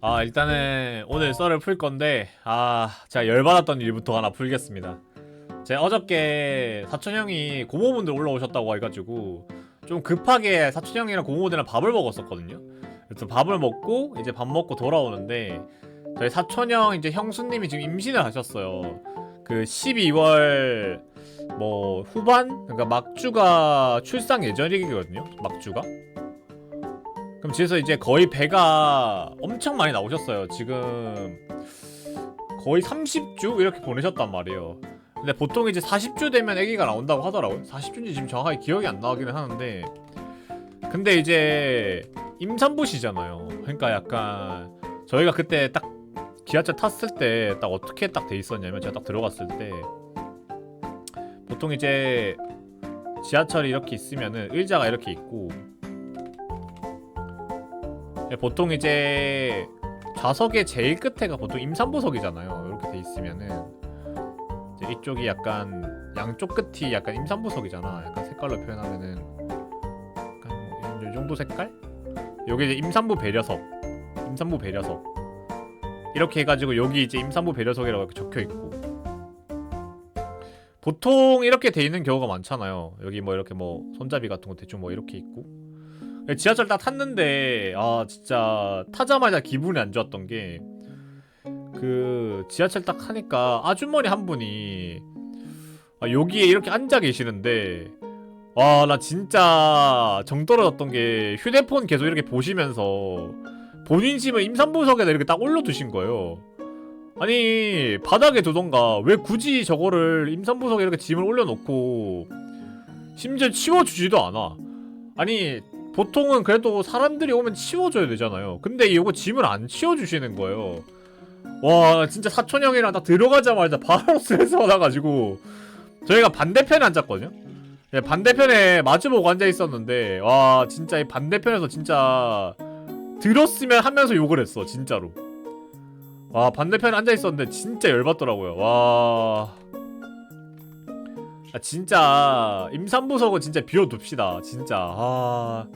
아 일단은 오늘 썰을 풀 건데 아 제가 열받았던 일부터 하나 풀겠습니다. 제가 어저께 사촌 형이 고모분들 올라오셨다고 해가지고 좀 급하게 사촌 형이랑 고모분들이랑 밥을 먹었었거든요. 그래서 밥을 먹고 이제 밥 먹고 돌아오는데 저희 사촌 형 이제 형수님이 지금 임신을 하셨어요. 그 12월 뭐 후반? 그러니까 막주가 출산 예정이거든요. 막주가 그럼 집에서 이제 거의 배가 엄청 많이 나오셨어요. 지금 거의 30주 이렇게 보내셨단 말이에요. 근데 보통 이제 40주 되면 아기가 나온다고 하더라고요. 40주인지 지금 정확하게 기억이 안 나기는 하는데 근데 이제 임산부시잖아요. 그러니까 약간 저희가 그때 딱 지하철 탔을 때 딱 어떻게 딱 돼 있었냐면 제가 딱 들어갔을 때 보통 이제 지하철이 이렇게 있으면은 의자가 이렇게 있고 네, 보통 이제 좌석의 제일 끝에가 보통 임산부석이잖아요. 이렇게 돼 있으면은 이제 이쪽이 약간 양쪽 끝이 약간 임산부석이잖아. 약간 색깔로 표현하면은 약간 뭐이 정도 색깔? 여기 이제 임산부 배려석, 임산부 배려석 이렇게 해가지고 여기 이제 임산부 배려석이라고 이렇게 적혀 있고 보통 이렇게 돼 있는 경우가 많잖아요. 여기 뭐 이렇게 뭐 손잡이 같은 거 대충 뭐 이렇게 있고 지하철 딱 탔는데 아 진짜 타자마자 기분이 안 좋았던 게 그 지하철 딱 하니까 아주머니 한 분이 아, 여기에 이렇게 앉아 계시는데 와 나 진짜 정 떨어졌던 게 휴대폰 계속 이렇게 보시면서 본인 집을 임산부석에다 이렇게 딱 올려두신 거예요. 아니 바닥에 두던가 왜 굳이 저거를 임산부석에 이렇게 짐을 올려놓고 심지어 치워주지도 않아. 아니 보통은 그래도 사람들이 오면 치워줘야 되잖아요. 근데 이거 짐을 안 치워주시는 거예요. 와 진짜 사촌 형이랑 딱 들어가자마자 바로 스트레스 받아가지고 저희가 반대편에 앉았거든요. 예, 반대편에 마주보고 앉아 있었는데 와 진짜 이 반대편에서 진짜 들었으면 하면서 욕을 했어 진짜로. 와 반대편에 앉아 있었는데 진짜 열받더라고요. 와. 아, 진짜 임산부석은 진짜 비워둡시다 진짜 아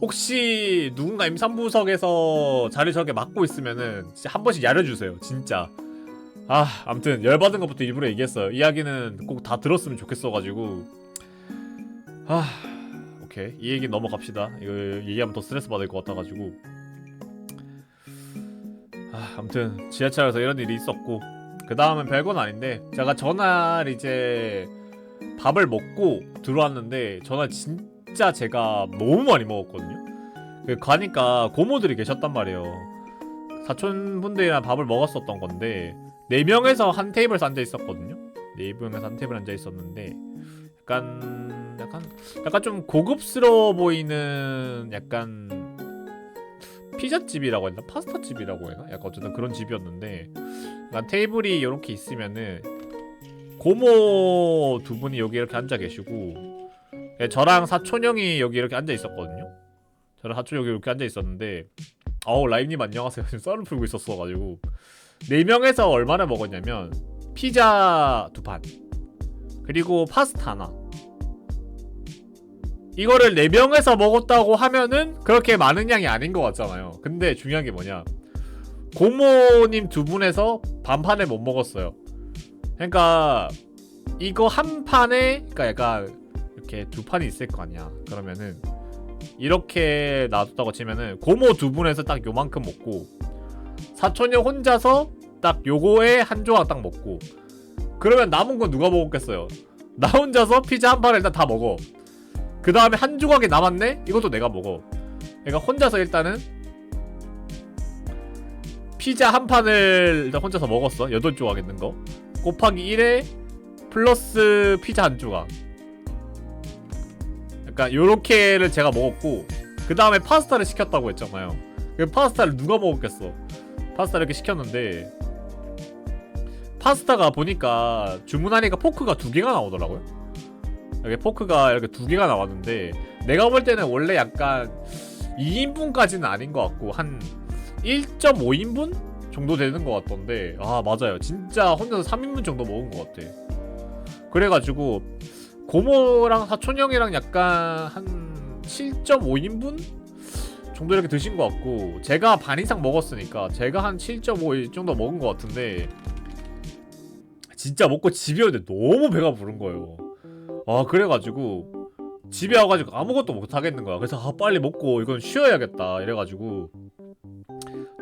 혹시 누군가 임산부석에서 자리 저렇게 맡고 있으면은 진짜 한 번씩 야려주세요 진짜. 아 아무튼 열받은 것부터 일부러 얘기했어요. 이야기는 꼭 다 들었으면 좋겠어가지고. 아 오케이. 이 얘기 넘어갑시다. 이거 얘기하면 더 스트레스 받을 것 같아가지고. 아 아무튼 지하철에서 이런 일이 있었고. 그 다음은 별건 아닌데 제가 전날 이제 밥을 먹고 들어왔는데 전날 진 짜 제가 너무 많이 먹었거든요. 그 가니까 고모들이 계셨단 말이에요. 사촌분들이랑 밥을 먹었었던 건데 네 명에서 한 테이블에서 앉아 있었거든요. 네 명에서 한 테이블 앉아 있었는데 약간 약간 약간 좀 고급스러워 보이는 약간 피자집이라고 했나 파스타집이라고 했나 약간 어쨌든 그런 집이었는데 약간 테이블이 이렇게 있으면은 고모 두 분이 여기 이렇게 앉아 계시고 예, 저랑 사촌 형이 여기 이렇게 앉아 있었거든요. 저랑 사촌 여기 이렇게 앉아 있었는데 어우 라임님 안녕하세요. 지금 썰을 풀고 있었어가지고 네 명에서 얼마나 먹었냐면 피자 두 판 그리고 파스타 하나 이거를 네 명에서 먹었다고 하면은 그렇게 많은 양이 아닌 것 같잖아요. 근데 중요한 게 뭐냐 고모님 두 분에서 반판을 못 먹었어요. 그러니까 이거 한 판에 그러니까 약간 이렇게 두 판이 있을 거 아니야. 그러면은 이렇게 놔뒀다고 치면은 고모 두 분에서 딱 요만큼 먹고 사촌형 혼자서 딱 요거에 한 조각 딱 먹고 그러면 남은 건 누가 먹었겠어요? 나 혼자서 피자 한 판을 일단 다 먹어. 그 다음에 한 조각이 남았네? 이것도 내가 먹어. 그러니까 혼자서 일단은 피자 한 판을 일단 혼자서 먹었어. 여덟 조각 있는 거. 곱하기 1에 플러스 피자 한 조각. 약간 요렇게를 제가 먹었고 그 다음에 파스타를 시켰다고 했잖아요. 그 파스타를 누가 먹었겠어? 파스타 이렇게 시켰는데 파스타가 보니까 주문하니까 포크가 두 개가 나오더라고요. 이렇게 포크가 이렇게 두 개가 나왔는데 내가 볼 때는 원래 약간 2인분까지는 아닌 것 같고 한 1.5인분 정도 되는 것 같던데 아 맞아요 진짜 혼자서 3인분 정도 먹은 것 같아 그래가지고 고모랑 사촌 형이랑 약간 한 7.5인분 정도 이렇게 드신 것 같고 제가 반 이상 먹었으니까 제가 한 7.5 정도 먹은 것 같은데 진짜 먹고 집에 오는데 너무 배가 부른 거예요. 아 그래가지고 집에 와가지고 아무것도 못 하겠는 거야. 그래서 아 빨리 먹고 이건 쉬어야겠다 이래가지고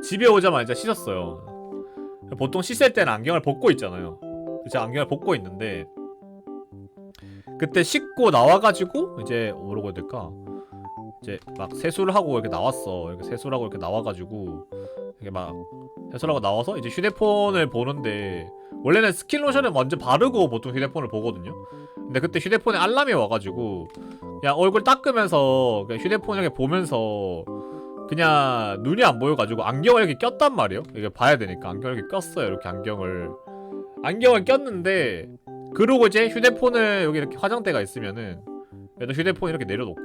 집에 오자마자 씻었어요. 보통 씻을 때는 안경을 벗고 있잖아요. 제가 안경을 벗고 있는데 그때 씻고 나와가지고 이제 뭐라고 해야 될까? 이제 막 세수를 하고 이렇게 나왔어. 이렇게 세수를 하고 이렇게 나와가지고 이렇게 막 세수를 하고 나와서 이제 휴대폰을 보는데 원래는 스킨 로션을 먼저 바르고 보통 휴대폰을 보거든요. 근데 그때 휴대폰에 알람이 와가지고 그냥 얼굴 닦으면서 그냥 휴대폰 이렇게 보면서 그냥 눈이 안 보여가지고 안경을 이렇게 꼈단 말이에요. 이게 봐야 되니까 안경을 이렇게 꼈어요. 이렇게 안경을 안경을 꼈는데 그러고 이제 휴대폰을 여기 이렇게 화장대가 있으면은 그래도 휴대폰 이렇게 내려놓고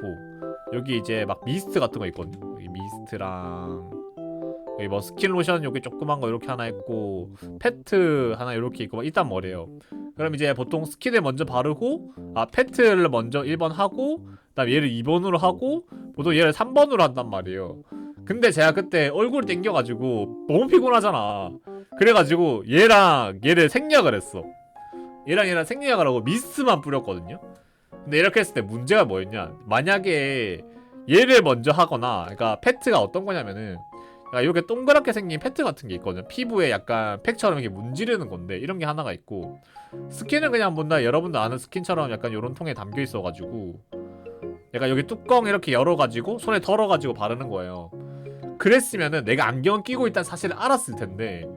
여기 이제 막 미스트 같은 거 있거든요. 여기 미스트랑 여기 뭐 스킨 로션 여기 조그만 거 이렇게 하나 있고 페트 하나 이렇게 있고 막 있단 말이에요. 그럼 이제 보통 스킨을 먼저 바르고 아 페트를 먼저 1번 하고 그다음 얘를 2번으로 하고 보통 얘를 3번으로 한단 말이에요. 근데 제가 그때 얼굴 땡겨가지고 너무 피곤하잖아. 그래가지고 얘랑 얘를 생략을 했어. 얘랑 얘랑 생략을 하고 미스트만 뿌렸거든요. 근데 이렇게 했을 때 문제가 뭐였냐? 만약에 얘를 먼저 하거나, 그러니까 페트가 어떤 거냐면은 그러니까 이렇게 동그랗게 생긴 페트 같은 게 있거든요. 피부에 약간 팩처럼 이렇게 문지르는 건데 이런 게 하나가 있고 스킨은 그냥 뭔가 여러분들 아는 스킨처럼 약간 이런 통에 담겨 있어가지고 약간 여기 뚜껑 이렇게 열어가지고 손에 덜어가지고 바르는 거예요. 그랬으면은 내가 안경 끼고 있다는 사실을 알았을 텐데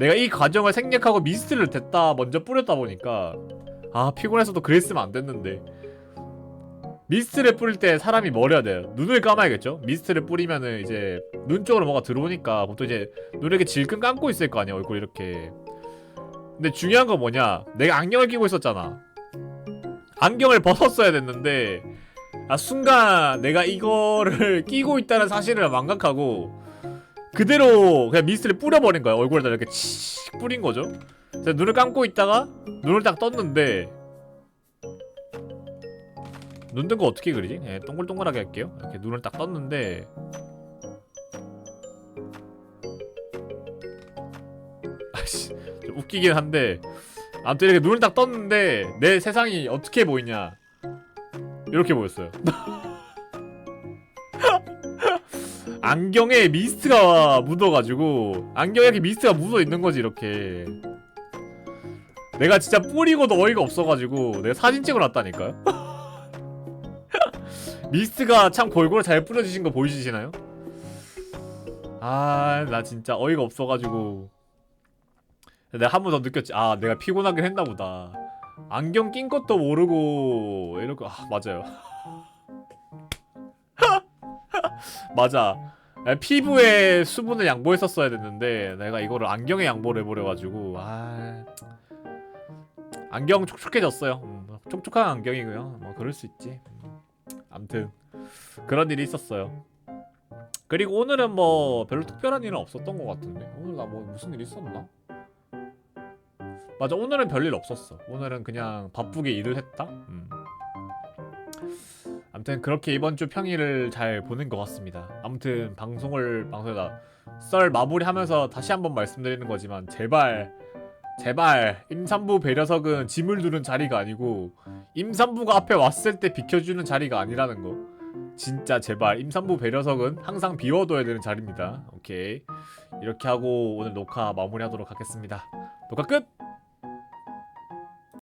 내가 이 과정을 생략하고 미스트를 댔다 먼저 뿌렸다 보니까. 아 피곤해서도 그랬으면 안 됐는데. 미스트를 뿌릴 때 사람이 뭘 해야 돼요? 눈을 감아야겠죠? 미스트를 뿌리면은 이제 눈 쪽으로 뭐가 들어오니까 보통 이제 눈을 이렇게 질끈 감고 있을 거 아니야 얼굴 이렇게. 근데 중요한 건 뭐냐? 내가 안경을 끼고 있었잖아. 안경을 벗었어야 됐는데 아 순간 내가 이거를 끼고 있다는 사실을 망각하고 그대로 그냥 미스트를 뿌려버린 거야. 얼굴에다 이렇게 치 뿌린 거죠. 그래서 눈을 감고 있다가 눈을 딱 떴는데 눈 뜬 거 어떻게 그리지? 예, 동글동글하게 할게요. 이렇게 눈을 딱 떴는데 아씨 좀 웃기긴 한데 아무튼 이렇게 눈을 딱 떴는데 내 세상이 어떻게 보이냐? 이렇게 보였어요 안경에 미스트가 묻어가지고 안경에 이렇게 미스트가 묻어 있는 거지 이렇게. 내가 진짜 뿌리고도 어이가 없어가지고 내가 사진 찍어놨다니까요? 미스트가 참 골고루 잘 뿌려지신 거 보이시나요? 아 나 진짜 어이가 없어가지고. 내가 한 번 더 느꼈지. 아 내가 피곤하긴 했나 보다. 안경 낀 것도 모르고 이러고 아 맞아요 맞아. 아, 피부에 수분을 양보했었어야 됐는데 내가 이거를 안경에 양보를 해버려가지고 아 안경 촉촉해졌어요. 음, 촉촉한 안경이고요. 뭐 그럴 수 있지. 음, 암튼 그런 일이 있었어요. 그리고 오늘은 뭐 별로 특별한 일은 없었던 것 같은데. 오늘 나 뭐 무슨 일 있었나? 맞아 오늘은 별일 없었어. 오늘은 그냥 바쁘게 일을 했다? 음. 아무튼 그렇게 이번 주 평일을 잘 보낸 것 같습니다. 아무튼 방송을 방송에다. 썰 마무리하면서 다시 한번 말씀드리는 거지만 제발 제발 임산부 배려석은 짐을 두는 자리가 아니고 임산부가 앞에 왔을 때 비켜주는 자리가 아니라는 거. 진짜 제발 임산부 배려석은 항상 비워둬야 되는 자리입니다. 오케이. 이렇게 하고 오늘 녹화 마무리하도록 하겠습니다. 녹화 끝!